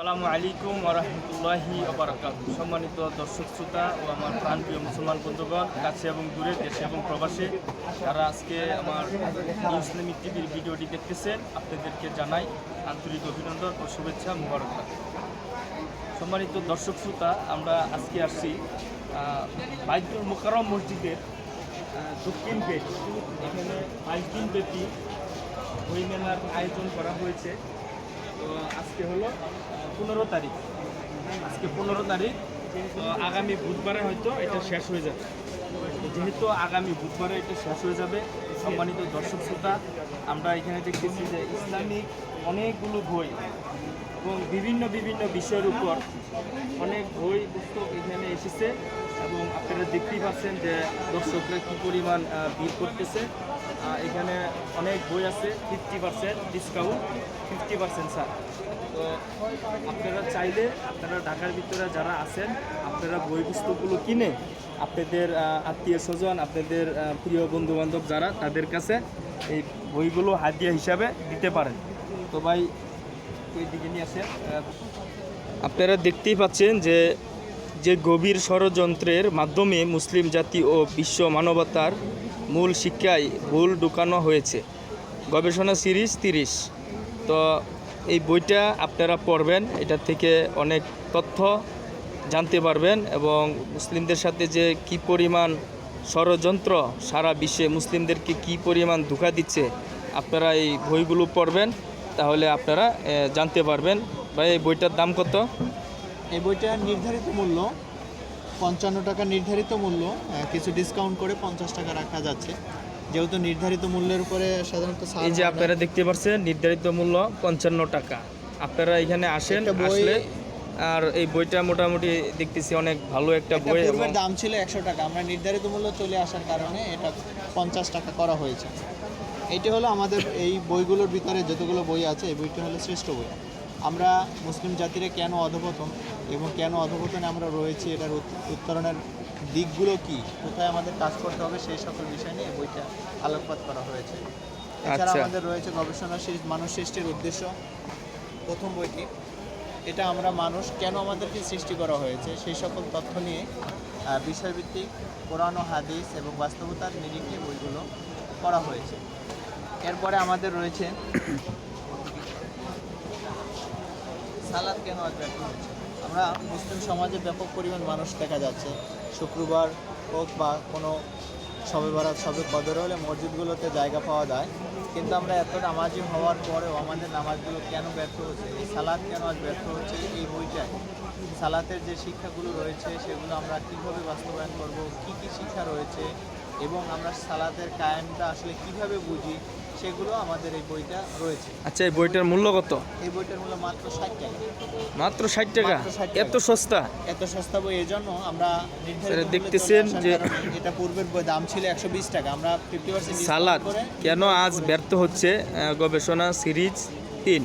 সালামু আলাইকুম ওরহমতুল্লাহি আবরাকাত সম্মানিত দর্শক শ্রোতা ও আমার প্রাণপ্রিয় মুসলমান বন্ধুগণ কাছে এবং দূরে দেশে এবং প্রবাসে তারা আজকে আমার ইসলামিক টিভির ভিডিওটি দেখতেছেন আপনাদেরকে জানাই আন্তরিক অভিনন্দন ও শুভেচ্ছা মুবারকবাদ। সম্মানিত দর্শক শ্রোতা আমরা আজকে আসছি আহ, বাইতুল মোকারম মসজিদের দক্ষিণ গেট। এখানে বাইশ দিন ব্যাপী বই মেলার আয়োজন করা হয়েছে। তো আজকে হলো পনেরো তারিখ। আজকে পনেরো তারিখ, তো আগামী বুধবারে হয়তো এটা শেষ হয়ে যাবে। যেহেতু আগামী বুধবারে এটা শেষ হয়ে যাবে, সম্মানিত দর্শক শ্রোতা, আমরা এখানে দেখতেছি যে ইসলামিক অনেকগুলো বই এবং বিভিন্ন বিভিন্ন বিষয়ের উপর অনেক বই, পুস্তক এখানে এসেছে এবং আপনারা দেখতেই পাচ্ছেন যে দর্শকরা কী পরিমাণ ভিড় করতেছে। এখানে অনেক বই আছে fifty percent discount fifty percent sir তো আপনারা চাইলে আপনারা ঢাকার ভিতরে যারা আছেন, আপনারা বই পুস্তকগুলো কিনে আপনাদের আত্মীয় স্বজন, আপনাদের প্রিয় বন্ধু বান্ধব যারা, তাদের কাছে এই বইগুলো হাতিয়া হিসাবে দিতে পারেন। তো ভাই ওই দিকে নিয়ে আসেন। আপনারা দেখতেই পাচ্ছেন যে যে গভীর ষড়যন্ত্রের মাধ্যমে মুসলিম জাতি ও বিশ্ব মানবতার মূল শিক্ষায় ভুল ঢুকানো হয়েছে। গবেষণা সিরিজ তিরিশ। তো এই বইটা আপনারা পড়বেন, এটা থেকে অনেক তথ্য জানতে পারবেন এবং মুসলিমদের সাথে যে কি পরিমাণ ষড়যন্ত্র সারা বিশ্বে মুসলিমদেরকে কি পরিমাণ ধোঁকা দিচ্ছে, আপনারা এই বইগুলো পড়বেন, তাহলে আপনারা জানতে পারবেন। ভাই, এই বইটার দাম কত? এই বইটার নির্ধারিত মূল্য পঞ্চান্ন টাকা নির্ধারিত মূল্য কিছু ডিসকাউন্ট করে পঞ্চাশ টাকা রাখা যাচ্ছে। যেহেতু নির্ধারিত মূল্যের উপরে সাধারণত এই যে আপনারা দেখতে পাচ্ছেন নির্ধারিত মূল্য পঞ্চান্ন টাকা। আপনারা এখানে আসেন আসলে আর এই বইটা মোটামুটি দেখতেছি অনেক ভালো একটা এটা বই এবং দাম ছিল একশো টাকা। আমরা নির্ধারিত মূল্য চলে আসার কারণে এটা পঞ্চাশ টাকা করা হয়েছে। এইটা হলো আমাদের এই বইগুলোর ভিতরে যতগুলো বই আছে এই বইটা হলো শ্রেষ্ঠ বই। আমরা মুসলিম জাতিরা কেন অধপতন? এবং কেন অধপতনে আমরা রয়েছি এটার উত্তরণের দিকগুলো কি কোথায় আমাদের কাজ করতে হবে সেই সকল বিষয় নিয়ে বইটা আলোকপাত করা হয়েছে। এছাড়া আচ্ছা। আমাদের রয়েছে গবেষণা মানুষ সৃষ্টির উদ্দেশ্য প্রথম বইটি। এটা আমরা মানুষ কেন আমাদেরকে সৃষ্টি করা হয়েছে সেই সকল তথ্য নিয়ে বিষয়ভিত্তিক কোরআন ও হাদিস এবং বাস্তবতার নিরিখে বইগুলো করা হয়েছে। এরপরে আমাদের রয়েছে সালাদ কেন আজ ব্যর্থ হচ্ছে আমরা মুসলিম সমাজে ব্যাপক পরিমাণ মানুষ দেখা যাচ্ছে। শুক্রবার হোক বা কোনো সবে বারাত সবে কদর হলে মসজিদগুলোতে জায়গা পাওয়া যায়। কিন্তু আমরা এত নামাজি হওয়ার পরেও আমাদের নামাজগুলো কেন ব্যর্থ হচ্ছে? এই সালাদ কেন আজ ব্যর্থ হচ্ছে? এই বইটায় সালাতের যে শিক্ষাগুলো রয়েছে, সেগুলো আমরা কীভাবে বাস্তবায়ন করব? কি কি শিক্ষা রয়েছে? এবং আমরা সালাতের কায়েমটা আসলে কীভাবে বুঝি? সেগুলো আমাদের এই বইটা রয়েছে। আচ্ছা এই বইটার মূল্য কত? এই বইটার মূল্য মাত্র ষাট টাকা। মাত্র ষাট টাকা? মাত্র 60 টাকা। এত সস্তা? এত সস্তা বই এই জন্য আমরা নির্ধারিত দেখতেছেন যে- এটা পূর্বের বই দাম ছিল একশো বিশ টাকা। আমরা ফিফটি পার্সেন্ট সালাদ কেন আজ ব্যর্থ হচ্ছে গবেষণা সিরিজ তিন?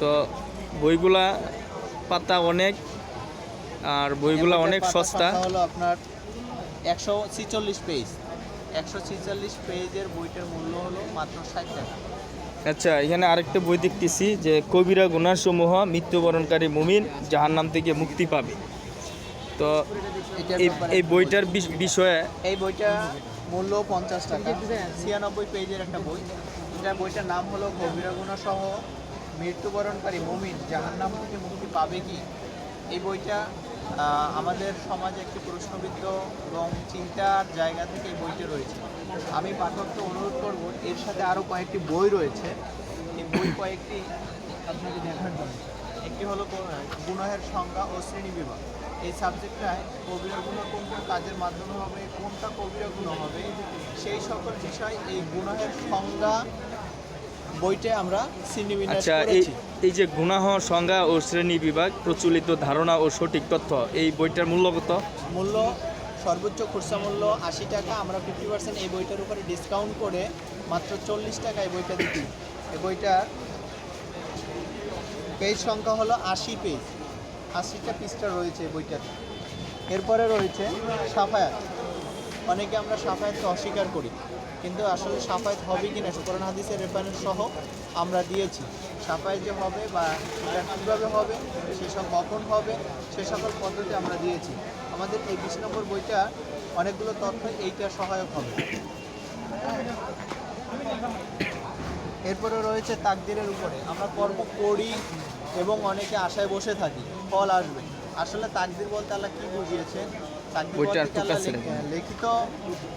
তো বইগুলা পাতা অনেক আর বইগুলা অনেক সস্তা। হলো আপনার একশো ছিচল্লিশ পেজ একশো ছিচল্লিশ পেজের বইটার মূল্য হলো মাত্র ষাট টাকা। আচ্ছা এখানে আরেকটা বই দেখতেছি যে কবিরা গুণাসমূহ মৃত্যুবরণকারী মুমিন জাহান্নাম থেকে মুক্তি পাবে। তো এই বইটার বিষয়ে এই বইটা মূল্য পঞ্চাশ টাকা। ছিয়ানব্বই পেজের একটা বই। এটা বইটার নাম হলো কবিরাগুনা সহ মৃত্যুবরণকারী মুমিন জাহান্নাম থেকে মুক্তি পাবে কি? এই বইটা আমাদের সমাজে একটি প্রশ্নবিদ্ধ এবং চিন্তার জায়গা থেকে এই বইটা রয়েছে। আমি পাঠককে অনুরোধ করব এর সাথে আরও কয়েকটি বই রয়েছে। এই বই কয়েকটি আপনাকে দেখার জন্য। একটি হলো গুণহের সংজ্ঞা ও শ্রেণি বিভাগ। এই সাবজেক্টটায় কবিরা গুণ কোন কোন কাজের মাধ্যমে হবে কোনটা কবিরা গুণ হবে সেই সকল বিষয় এই গুণহের সংজ্ঞা বইতে আমরা শ্রেণীবিন্যাস আচ্ছা করেছি। এই যে গুনাহ সংজ্ঞা ও শ্রেণি বিভাগ, প্রচলিত ধারণা ও সঠিক তথ্য, এই বইটার মূল্য কত? মূল্য, সর্বোচ্চ খুচরা মূল্য আশি টাকা, আমরা ফিফটি পার্সেন্ট এই বইটার উপরে ডিসকাউন্ট করে মাত্র চল্লিশ টাকা এই বইটা দিচ্ছি। এই বইটার পেজ সংখ্যা হলো আশি পেজ আশিটা পৃষ্ঠা রয়েছে এই বইটাতে। এরপরে রয়েছে সাফায়াত। অনেকে আমরা সাফায়াতকে অস্বীকার করি। কিন্তু আসলে সাফায়াত হবে কি না কোরআন হাদিসের রেফারেন্স সহ আমরা দিয়েছি। ছাপায় যে হবে বা এটা কীভাবে হবে সেসব কখন হবে, সে সকল পদ্ধতি আমরা দিয়েছি। আমাদের এই বিশ নম্বর বইটা অনেকগুলো তথ্য এইটা সহায়ক হবে। এরপরে রয়েছে তাকদিরের উপরে। আমরা কর্ম করি এবং অনেকে আশায় বসে থাকি, ফল আসবে। আসলে তাকদির বলতে আল্লাহ কি বুঝিয়েছেন? কাছে লেখ- লিখিত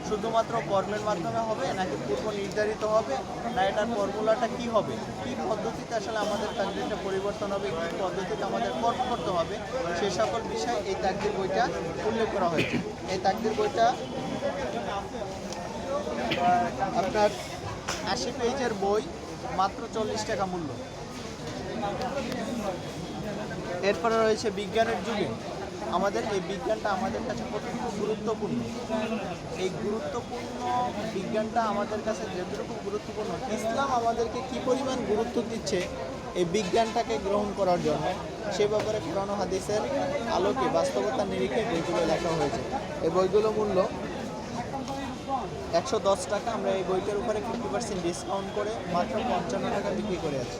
শুধুমাত্র কর্মের মাধ্যমে হবে নাকি পূর্ব নির্ধারিত হবে? না, এটার ফর্মুলাটা কি হবে? কি পদ্ধতিতে আসলে আমাদের তাকদিরটা পরিবর্তন হবে? কি পদ্ধতিতে আমাদের কর্ম করতে হবে? সে সকল বিষয় এই তাকদির বইটা উল্লেখ করা হয়েছে। এই তাকদির বইটা আপনার আশি পেজের বই, মাত্র চল্লিশ টাকা মূল্য। এরপরে রয়েছে বিজ্ঞানের যুগে। আমাদের এই বিজ্ঞানটা আমাদের কাছে কতটুকু গুরুত্বপূর্ণ। এই গুরুত্বপূর্ণ বিজ্ঞানটা আমাদের কাছে যতটুকু গুরুত্বপূর্ণ, ইসলাম আমাদেরকে কি পরিমাণ গুরুত্ব দিচ্ছে এই বিজ্ঞানটাকে গ্রহণ করার জন্য, সে ব্যাপারে ও হাদিসের আলোকে বাস্তবতার নিরিখে বইগুলো লেখা হয়েছে। এই বইগুলো মূল্য একশো দশ টাকা। আমরা এই বইটার উপরে ফিফটি পার্সেন্ট ডিসকাউন্ট করে মাত্র পঞ্চান্ন টাকা বিক্রি করে আছি।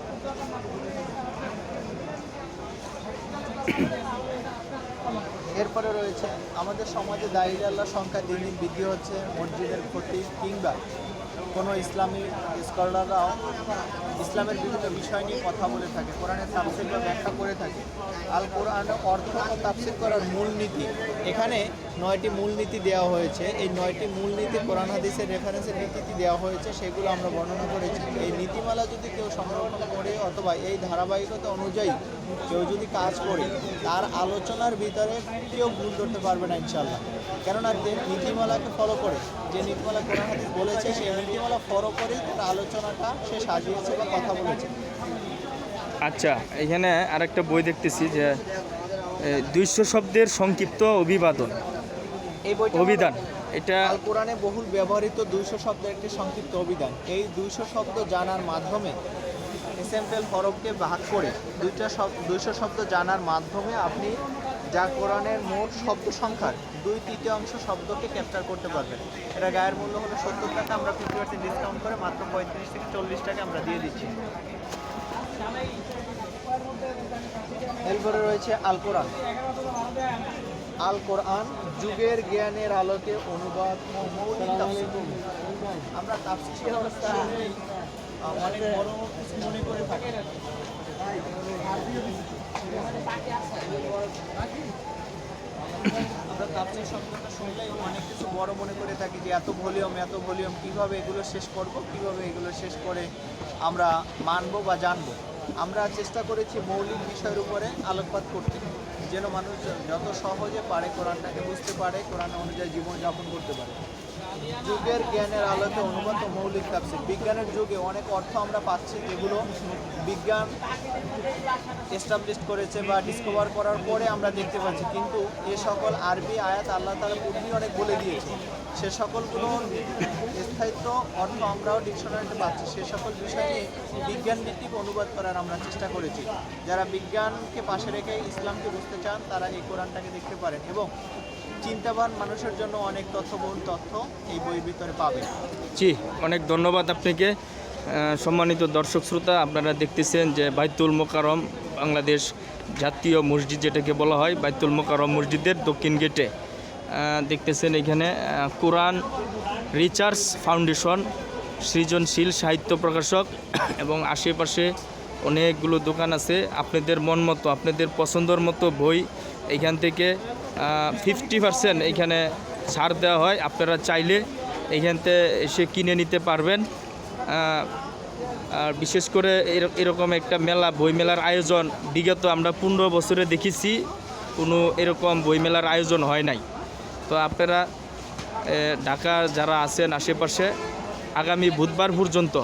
এরপরে রয়েছে আমাদের সমাজে দাঁড়িয়ে সংখ্যা দিন দিন বৃদ্ধি হচ্ছে মসজিদের ক্ষতি কিংবা কোনো ইসলামী স্কলাররাও ইসলামের বিভিন্ন বিষয় নিয়ে কথা বলে থাকে, কোরআনের তাফসির ব্যাখ্যা করে থাকে। আল কোরআন অর্থ ও তাফসির করার মূলনীতি এখানে নয়টি মূলনীতি দেওয়া হয়েছে। এই নয়টি মূলনীতি কোরআন হাদিসের রেফারেন্সের নীতিটি দেওয়া হয়েছে, সেগুলো আমরা বর্ণনা করেছি। এই নীতিমালা যদি কেউ সংরক্ষণ করে অথবা এই ধারাবাহিকতা অনুযায়ী কেউ যদি কাজ করে, তার আলোচনার ভিতরে কেউ ভুল ধরতে পারবে না ইনশাল্লাহ কেননা যে নীতিমালাকে ফলো করে। যে নীতিমালা কোরআন হাদিস বলেছে সেই নীতিমালা ফলো করেই তার আলোচনাটা সে সাজিয়েছে বা কথা বলেছে। আচ্ছা এখানে আরেকটা বই দেখতেছি যে দুইশো শব্দের সংক্ষিপ্ত অভিবাদন। এই বইটা অভিধান। এটা আল কোরআনে বহুল ব্যবহৃত দুইশো শব্দের একটি সংক্ষিপ্ত অভিধান। এই দুইশো শব্দ জানার মাধ্যমে এসএমপেল হরফকে ভাগ করে দুইটা শব্দ দুইশো শব্দ জানার মাধ্যমে আপনি যা কোরআনের মোট শব্দ সংখ্যার দুই তৃতীয়াংশ শব্দকে ক্যাপচার করতে পারবেন। এটা গায়ের মূল্য হলো সত্তর টাকা, আমরা ফিফটি পার্সেন্ট ডিসকাউন্ট করে মাত্র পঁয়ত্রিশ থেকে চল্লিশ টাকা আমরা দিয়ে দিচ্ছি। এরপরে রয়েছে আল কোরআন। আল কোরআন যুগের জ্ঞানের আলোকে অনুবাদ আমরা অনেক বড় মনে করে থাকি। আমরা তাফসীর শব্দটা শুনলেই অনেক কিছু বড় মনে করে থাকি যে এত ভলিউম এত ভলিউম, কীভাবে এগুলো শেষ করব, কীভাবে এগুলো শেষ করে আমরা মানবো বা জানব? আমরা চেষ্টা করেছি মৌলিক বিষয়ের উপরে আলোকপাত করতে, যেন মানুষ যত সহজে পারে কোরআনটাকে বুঝতে পারে, কোরআন অনুযায়ী জীবনযাপন করতে পারে। যুগের জ্ঞানের আলোকে অনুবাদ মৌলিক তাফসীর বিজ্ঞানের যুগে অনেক অর্থ আমরা পাচ্ছি যেগুলো বিজ্ঞান এস্টাবলিশ করেছে বা ডিসকভার করার পরে আমরা দেখতে পাচ্ছি। কিন্তু এ সকল আরবি আয়াত আল্লাহ তালা পূর্বেই অনেক বলে দিয়েছে। সে সকলগুলো স্থায়িত্ব, অর্থ আমরাও ডিকশনারিতে পাচ্ছি। সে সকল বিষয় নিয়ে বিজ্ঞান ভিত্তিক অনুবাদ করার আমরা চেষ্টা করেছি। যারা বিজ্ঞানকে পাশে রেখে ইসলামকে বুঝতে চান, তারা এই কোরআনটাকে দেখতে পারেন এবং চিন্তাবান মানুষের জন্য অনেক তথ্যবহুল তথ্য এই বইয়ের ভিতরে পাবেন। জি, অনেক ধন্যবাদ আপনাকে। সম্মানিত দর্শক শ্রোতা, আপনারা দেখতেছেন যে বাইতুল মোকারম বাংলাদেশ জাতীয় মসজিদ যেটাকে বলা হয়, বাইতুল মোকারম মসজিদের দক্ষিণ গেটে। দেখতেছেন এখানে কোরআন রিচার্জ ফাউন্ডেশন, সৃজনশীল সাহিত্য প্রকাশক এবং আশেপাশে অনেকগুলো দোকান আছে। আপনাদের মন মতো, আপনাদের পছন্দর মতো বই এখান থেকে ফিফটি পার্সেন্ট এখানে ছাড় দেওয়া হয়। আপনারা চাইলে এইখানতে এসে কিনে নিতে পারবেন। আর বিশেষ করে এর- এরকম একটা মেলা বই মেলার আয়োজন বিগত আমরা পনেরো বছরে দেখেছি। কোনো এরকম বই মেলার আয়োজন হয় নাই। তো আপনারা ঢাকা যারা আছেন আশেপাশে, আগামী বুধবার পর্যন্ত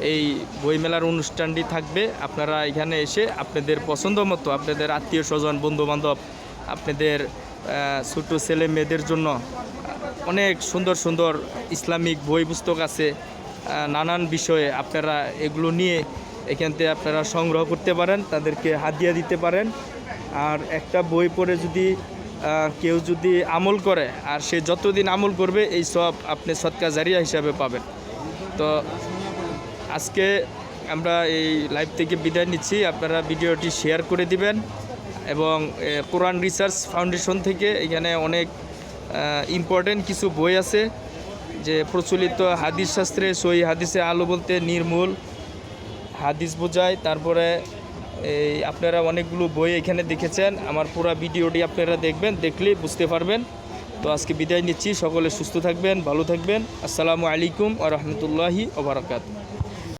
এই বইমেলার অনুষ্ঠানটি থাকবে। আপনারা এখানে এসে আপনাদের পছন্দ মতো, আপনাদের আত্মীয় স্বজন, বন্ধুবান্ধব আপনাদের ছোট ছেলে মেয়েদের জন্য অনেক সুন্দর সুন্দর ইসলামিক বই পুস্তক আছে নানান বিষয়ে আপনারা এগুলো নিয়ে এখান থেকে আপনারা সংগ্রহ করতে পারেন, তাদেরকে হাদিয়া দিতে পারেন। আর একটা বই পড়ে যদি কেউ যদি আমল করে, আর সে যতদিন আমল করবে, এই সব আপনি সৎকা জারিয়া হিসাবে পাবেন। তো আজকে আমরা এই লাইভ থেকে বিদায় নিচ্ছি। আপনারা ভিডিওটি শেয়ার করে দিবেন। এবং কোরআন রিসার্চ ফাউন্ডেশন থেকে এখানে অনেক ইম্পর্টেন্ট কিছু বই আছে যে প্রচলিত হাদিস শাস্ত্রে সই হাদিসে আলো বলতে নির্মূল হাদিস বোঝায়। তারপরে, এই আপনারা অনেকগুলো বই এখানে দেখেছেন। আমার পুরো ভিডিওটি আপনারা দেখবেন দেখলেই বুঝতে পারবেন। তো আজকে বিদায় নিচ্ছি। সকলে সুস্থ থাকবেন, ভালো থাকবেন। আসসালামু আলাইকুম আ রহমতুল্লাহি ওবরাকাত